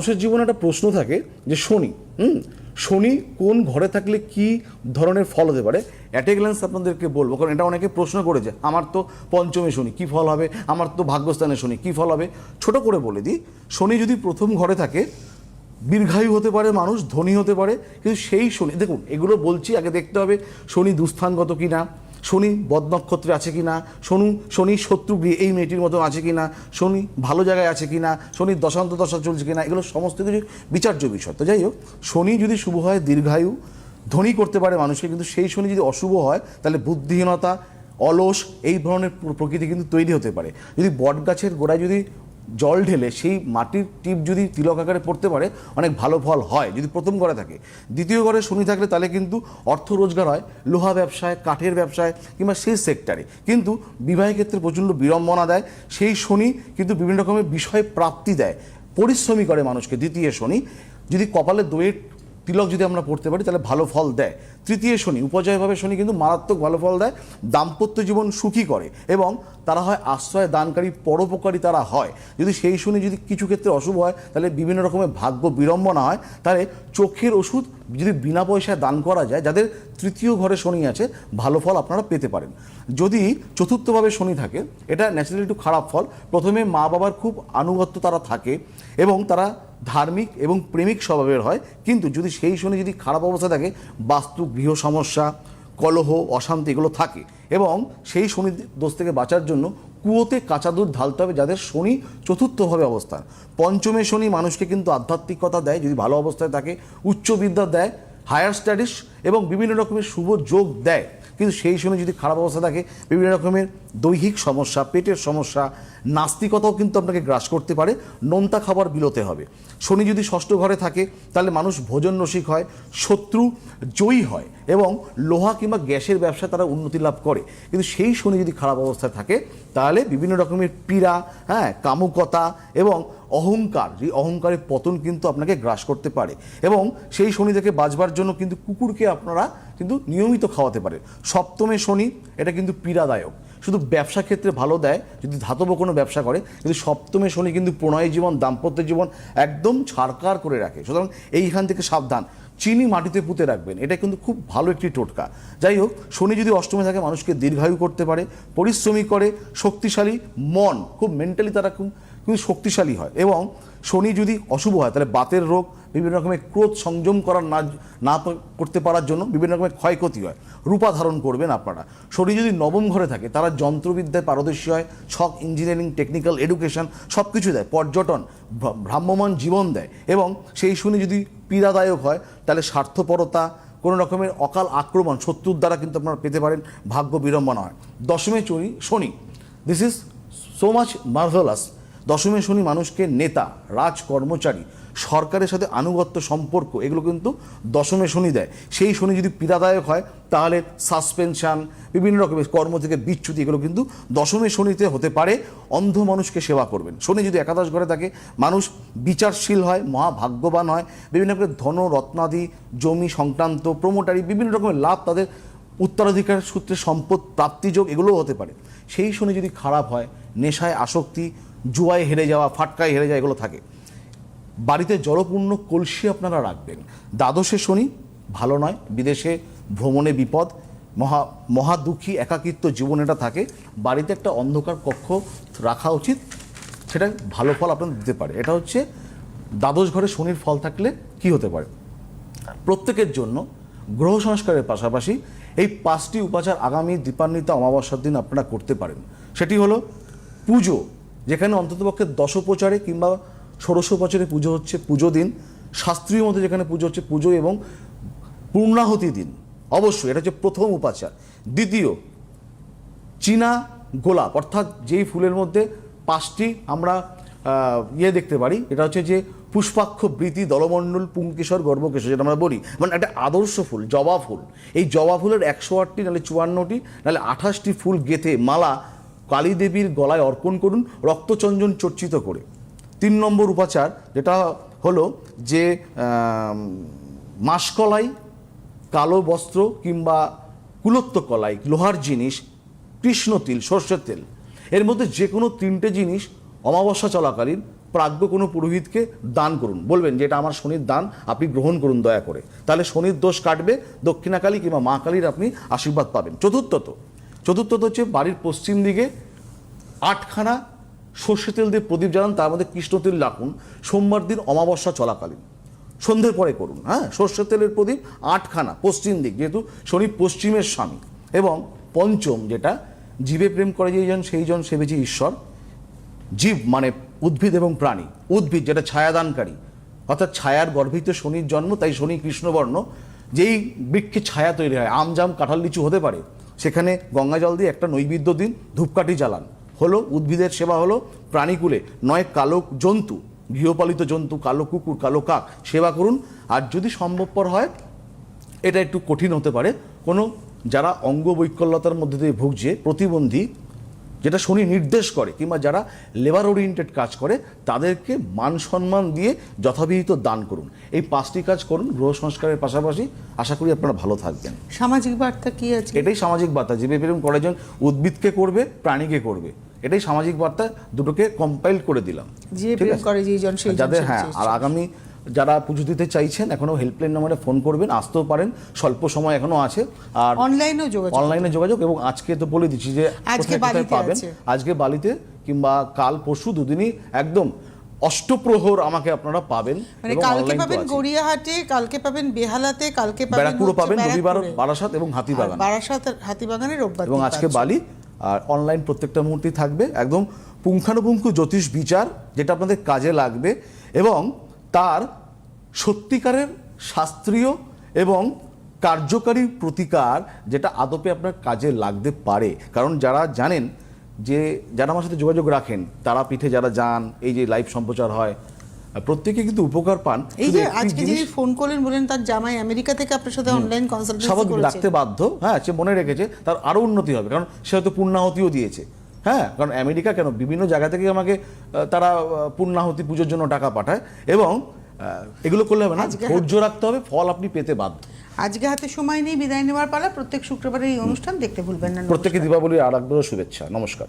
মানুষের জীবনে একটা প্রশ্ন থাকে যে শনি, হুম, শনি কোন ঘরে থাকলে কি ধরনের ফল হতে পারে? অ্যাট এ গ্ল্যান্স আপনাদেরকে বলব, কারণ এটা অনেকে প্রশ্ন করেছে, আমার তো পঞ্চমে শনি, কি ফল হবে? আমার তো ভাগ্যস্থানে শনি, কি ফল হবে? ছোট করে বলে দিই, শনি যদি প্রথম ঘরে থাকে, দীর্ঘায়ু হতে পারে মানুষ, ধনী হতে পারে, কিন্তু সেই শনি, দেখুন, এগুলো বলছি, আগে দেখতে হবে, শনি দুস্থানগত কি না শনি বদনক্ষত্রে আছে কি না শনি শনি শত্রুগৃহে এই মেয়েটির মতন আছে কি না শনি ভালো জায়গায় আছে কি না শনির দশান্ত দশা চলছে কি না এগুলো সমস্ত কিছু বিচার্য বিষয়। তো যাই হোক, শনি যদি শুভ হয়, দীর্ঘায়ু, ধনী করতে পারে মানুষকে, কিন্তু সেই শনি যদি অশুভ হয়, তাহলে বুদ্ধিহীনতা, অলস, এই ধরনের প্রকৃতি কিন্তু তৈরি হতে পারে। যদি বট গাছের গোড়ায় যদি জল ঢেলে সেই মাটির টিপ যদি তিলক আকারে পড়তে পারে, অনেক ভালো ফল হয় যদি প্রথম ঘরে থাকে। দ্বিতীয় ঘরে শনি থাকলে তাহলে কিন্তু অর্থ রোজগার হয়, লোহা ব্যবসায়, কাঠের ব্যবসায় কিংবা সেই সেক্টরে কিন্তু বিবাহের ক্ষেত্রে প্রচণ্ড বিড়ম্বনা দেয়, সেই শনি কিন্তু বিভিন্ন রকমের বিষয় প্রাপ্তি দেয়। পরিশ্রমী করে মানুষকে, দ্বিতীয় শনি। যদি কপালে দইয়ের তিলক যদি আমরা পড়তে পারি, তাহলে ভালো ফল দেয়। তৃতীয় শনি, উপজয়ভাবে শনি কিন্তু মারাত্মক ভালো ফল দেয়, দাম্পত্য জীবন সুখী করে এবং তারা হয় আশ্রয় দানকারী, পরোপকারী তারা হয়। যদি সেই শনি যদি কিছু ক্ষেত্রে অশুভ হয়, তাহলে বিভিন্ন রকমের ভাগ্য বিড়ম্বনা হয়। তাহলে চোখের ওষুধ যদি বিনা পয়সায় দান করা যায়, যাদের তৃতীয় ঘরে শনি আছে, ভালো ফল আপনারা পেতে পারেন। যদি চতুর্থভাবে শনি থাকে, এটা ন্যাচারালি একটু খারাপ ফল। প্রথমে মা বাবার খুব আনুগত্য তারা থাকে এবং তারা ধার্মিক এবং প্রেমিক স্বভাবের হয়, কিন্তু যদি সেই শনি যদি খারাপ অবস্থা থাকে বাস্তু গৃহ সমস্যা, কলহ, অশান্তি এগুলো থাকে এবং সেই শনি দোষ থেকে বাঁচার জন্য কুয়োতে কাঁচা দুধ ঢালতে হবে যাদের শনি চতুর্থভাবে অবস্থান। পঞ্চমে শনি মানুষকে কিন্তু আধ্যাত্মিকতা দেয়, যদি ভালো অবস্থায় থাকে উচ্চ বিদ্যা দেয়, হায়ার স্টাডিজ এবং বিভিন্ন রকমের শুভ যোগ দেয়। কিন্তু সেই শনি যদি খারাপ অবস্থা থাকে, বিভিন্ন রকমের দৈহিক সমস্যা, পেটের সমস্যা নাস্তিকতাও কিন্তু আপনাকে গ্রাস করতে পারে, নোনতা খাবার বিলোতে হবে। শনি যদি ষষ্ঠ ঘরে থাকে, তাহলে মানুষ ভোজন রসিক হয়, শত্রু জয়ী হয় এবং লোহা কিংবা গ্যাসের ব্যবসায় তারা উন্নতি লাভ করে। কিন্তু সেই শনি যদি খারাপ অবস্থায় থাকে, তাহলে বিভিন্ন রকমের পীড়া হ্যাঁ কামুকতা এবং অহংকার, এই অহংকারের পতন কিন্তু আপনাকে গ্রাস করতে পারে। এবং সেই শনি থেকে বাঁচবার জন্য কিন্তু কুকুরকে আপনারা কিন্তু নিয়মিত খাওয়াতে পারেন। সপ্তমে শনি, এটা কিন্তু পীড়াদায়ক। শুধু ব্যবসা ক্ষেত্রে ভালো দেয়, যদি ধাতব কোনো ব্যবসা করে, কিন্তু সপ্তমে শনি কিন্তু প্রণয় জীবন, দাম্পত্য জীবন একদম ছাড়কার করে রাখে। সুতরাং এইখান থেকে সাবধান। চিনি মাটিতে পুঁতে রাখবেন, এটা কিন্তু খুব ভালো একটি টোটকা। যাই হোক, শনি যদি অষ্টমে থাকে, মানুষকে দীর্ঘায়ু করতে পারে, পরিশ্রমী করে, শক্তিশালী মন, খুব মেন্টালি তারা খুব কিন্তু শক্তিশালী হয়। এবং শনি যদি অশুভ হয়, তাহলে বাতের রোগ বিভিন্ন রকমের ক্রোধ সংযম করার না না করতে পারার জন্য বিভিন্ন রকমের ক্ষয়ক্ষতি হয়। রূপা ধারণ করবেন আপনারা। শনি যদি নবম ঘরে থাকে, তারা যন্ত্রবিদ্যায় পারদর্শী হয় ছক ইঞ্জিনিয়ারিং টেকনিক্যাল এডুকেশন সব কিছু দেয়, পর্যটন, ভ্রা- ভ্রাম্যমান জীবন দেয় এবং সেই শনি যদি পীড়াদায়ক হয়, তাহলে স্বার্থপরতা, কোনো রকমের অকাল আক্রমণ, শত্রুর দ্বারা কিন্তু আপনারা পেতে পারেন, ভাগ্য বিড়ম্বনা হয়। দশমে চুরি শনি। This is so much marvellous দশমে শনি মানুষকে নেতা রাজ কর্মচারী সরকারের সাথে আনুগত্য সম্পর্ক, এগুলো কিন্তু দশমে শনি দেয়। সেই শনি যদি পীড়াদায়ক হয়, তাহলে সাসপেনশন, বিভিন্ন রকমের কর্ম থেকে বিচ্যুতি, এগুলো কিন্তু দশমে শনিতে হতে পারে। অন্ধ মানুষকে সেবা করবেন। শনি যদি একাদশ ঘরে থাকে, মানুষ বিচারশীল হয়, মহাভাগ্যবান হয়, বিভিন্ন রকমের ধন, রত্নাদি, জমি সংক্রান্ত প্রমোটারি বিভিন্ন রকমের লাভ তাদের উত্তরাধিকার সূত্রে সম্পদ প্রাপ্তিযোগ এগুলোও হতে পারে। সেই শনি যদি খারাপ হয়, নেশায় আসক্তি জুয়ায় হেরে যাওয়া, ফাটকায় হেরে যাওয়া এগুলো থাকে। বাড়িতে জলপূর্ণ কলসি আপনারা রাখবেন। দ্বাদশে শনি ভালো নয়, বিদেশে ভ্রমণে বিপদ, মহা মহা দুঃখী, একাকিত্ব জীবন এটা থাকে। বাড়িতে একটা অন্ধকার কক্ষ রাখা উচিত, সেটা ভালো ফল আপনার দিতে পারে। এটা হচ্ছে দ্বাদশ ঘরে শনির ফল থাকলে কি হতে পারে? প্রত্যেকের জন্য গ্রহ সংস্কারের পাশাপাশি এই পাঁচটি উপাচার আগামী দীপান্বিতা অমাবস্যার দিন আপনারা করতে পারেন। সেটি হলো পুজো যেখানে অন্ততপক্ষে দশোপচারে কিংবা ষোড়শোপচারে পুজো হচ্ছে পুজো দিন, শাস্ত্রীয় মধ্যে যেখানে পুজো হচ্ছে পুজো এবং পূর্ণাহতি দিন। অবশ্যই, এটা হচ্ছে প্রথম উপাচার। দ্বিতীয়, চীনা গোলাপ, অর্থাৎ যেই ফুলের মধ্যে পাঁচটি আমরা ইয়ে দেখতে পারি, এটা হচ্ছে যে পুষ্পাক্ষ বৃতি দলমণ্ডল পুংকেশর গর্ভকেশর যেটা আমরা বলি। মানে একটা আদর্শ ফুল, জবা ফুল। এই জবা ফুলের একশো আটটি, নাহলে চুয়ান্নটি, নাহলে আঠাশটি ফুল গেথে মালা কালী দেবীর গলায় অর্পণ করুন রক্তচঞ্জন চর্চিত করে। তিন নম্বর উপাচার যেটা হলো যে মাসকলাই, কালো বস্ত্র কিংবা কুলত্ব কলাই, লোহার জিনিস, কৃষ্ণ তিল, সর্ষের তেল। এর মধ্যে যে কোনো তিনটে জিনিস অমাবস্যা চলাকালীন প্রাজ্ঞ কোনো পুরোহিতকে দান করুন। বলবেন যে এটা আমার শনির দান, আপনি গ্রহণ করুন দয়া করে। তাহলে শনির দোষ কাটবে, দক্ষিণাকালী কিংবা মা কালীর আপনি আশীর্বাদ পাবেন। চতুর্থত চতুর্থত হচ্ছে বাড়ির পশ্চিম দিকে আটখানা সর্ষে তেল দিয়ে প্রদীপ জ্বালান, তার মধ্যে কৃষ্ণ তেল রাখুন। সোমবার দিন অমাবস্যা চলাকালীন। সন্ধ্যের পরে করুন হ্যাঁ? সর্ষের তেলের প্রদীপ আটখানা পশ্চিম দিক, যেহেতু শনি পশ্চিমের স্বামী। এবং পঞ্চম যেটা, জীবে প্রেম করে যেইজন সেইজন সেবেছে ঈশ্বর। জীব মানে উদ্ভিদ এবং প্রাণী। উদ্ভিদ যেটা ছায়াদানকারী। অর্থাৎ ছায়ার গর্ভিত শনির জন্ম, তাই শনি কৃষ্ণবর্ণ। যেই বৃক্ষে ছায়া তৈরি হয় আম জাম কাঁঠাল লিচু হতে পারে। সেখানে গঙ্গা জল দিয়ে একটা নৈবেদ্য দিন, ধূপকাঠি জ্বালান। হলো, উদ্ভিদের সেবা হলো প্রাণীকুলে, নয় কালো জন্তু, গৃহপালিত জন্তু, কালো কুকুর, কালো কাক, সেবা করুন। আর যদি সম্ভবপর হয়, এটা একটু কঠিন হতে পারে। কোনো, যারা অঙ্গ বৈকল্যতার মধ্যে দিয়ে ভুগছে, প্রতিবন্ধী যেটা শনি নির্দেশ করে কিংবা যারা লেবার ওরিয়েন্টেড কাজ করে তাদেরকে মান সম্মান দিয়ে যথাবিহিত দান করুন। এই পাঁচটি কাজ করুন গ্রহ সংস্কারের পাশাপাশি। আশা করি আপনারা ভালো থাকবেন। সামাজিক বার্তা কি আছে এটাই সামাজিক বার্তা। জীবে প্রেম করে একজন উদ্ভিদকে করবে প্রাণীকে করবে এটাই সামাজিক বার্তা। দুটোকে কম্পাইল করে দিলাম। যে যাদের হ্যাঁ আর আগামী যারা পুজো দিতে চাইছেন এখনও হেল্পলাইন নম্বরে ফোন করবেন আসতেও পারেন স্বল্প সময় এখনও আছে। আর অনলাইনেও যোগাযোগ অনলাইনে যোগাযোগ এবং আজকে তো বলে দিচ্ছি যে আজকে পাবেন? আজকে বালিতে কিংবা কাল পরশু দুদিনই একদম অষ্টপ্রহর আমাকে আপনারা পাবেন মানে কালকে পাবেন গড়িয়াহাটে কালকে পাবেন বেহালাতে কালকে পাবেন ব্যারাকপুরও পাবেন রবিবার বারাসাত এবং হাতিবাগান। বারাসাত হাতিবাগানে রোববার এবং আজকে বালি আর অনলাইন প্রত্যেকটা মুহূর্তেই থাকবে। একদম পুঙ্খানুপুঙ্খ জ্যোতিষ বিচার যেটা আপনাদের কাজে লাগবে। এবং তার সত্যিকারের শাস্ত্রীয় এবং কার্যকারী প্রতিকার যেটা আদপে আপনার কাজে লাগতে পারে। কারণ যারা জানেন যে যারা আমার সাথে যোগাযোগ রাখেন তারা পিঠে যারা যান এই যে লাইভ সম্প্রচার হয় প্রত্যেকে কিন্তু উপকার পান। এই যে আজকে যিনি ফোন করলেন বলেন তার জামাই আমেরিকা থেকে আপনার সাথে অনলাইন কনসালটেন্সি করেছে। রাখতে বাধ্য। হ্যাঁ সে মনে রেখেছে তার আরও উন্নতি হবে কারণ সে হয়তো পূর্ণাহতিও দিয়েছে। হ্যাঁ কারণ আমেরিকা কেন? বিভিন্ন জায়গা থেকে আমাকে তারা পূর্ণাহতি পুজোর জন্য টাকা পাঠায় এবং এগুলো করলে হবে না ধৈর্য রাখতে হবে ফল আপনি পেতে বাধ্য। আজকে হাতে সময় নেই বিদায় নেওয়ার পালা প্রত্যেক শুক্রবারের এই অনুষ্ঠান দেখতে ভুলবেন না প্রত্যেকে দীপাবলির আর একবারও শুভেচ্ছা নমস্কার।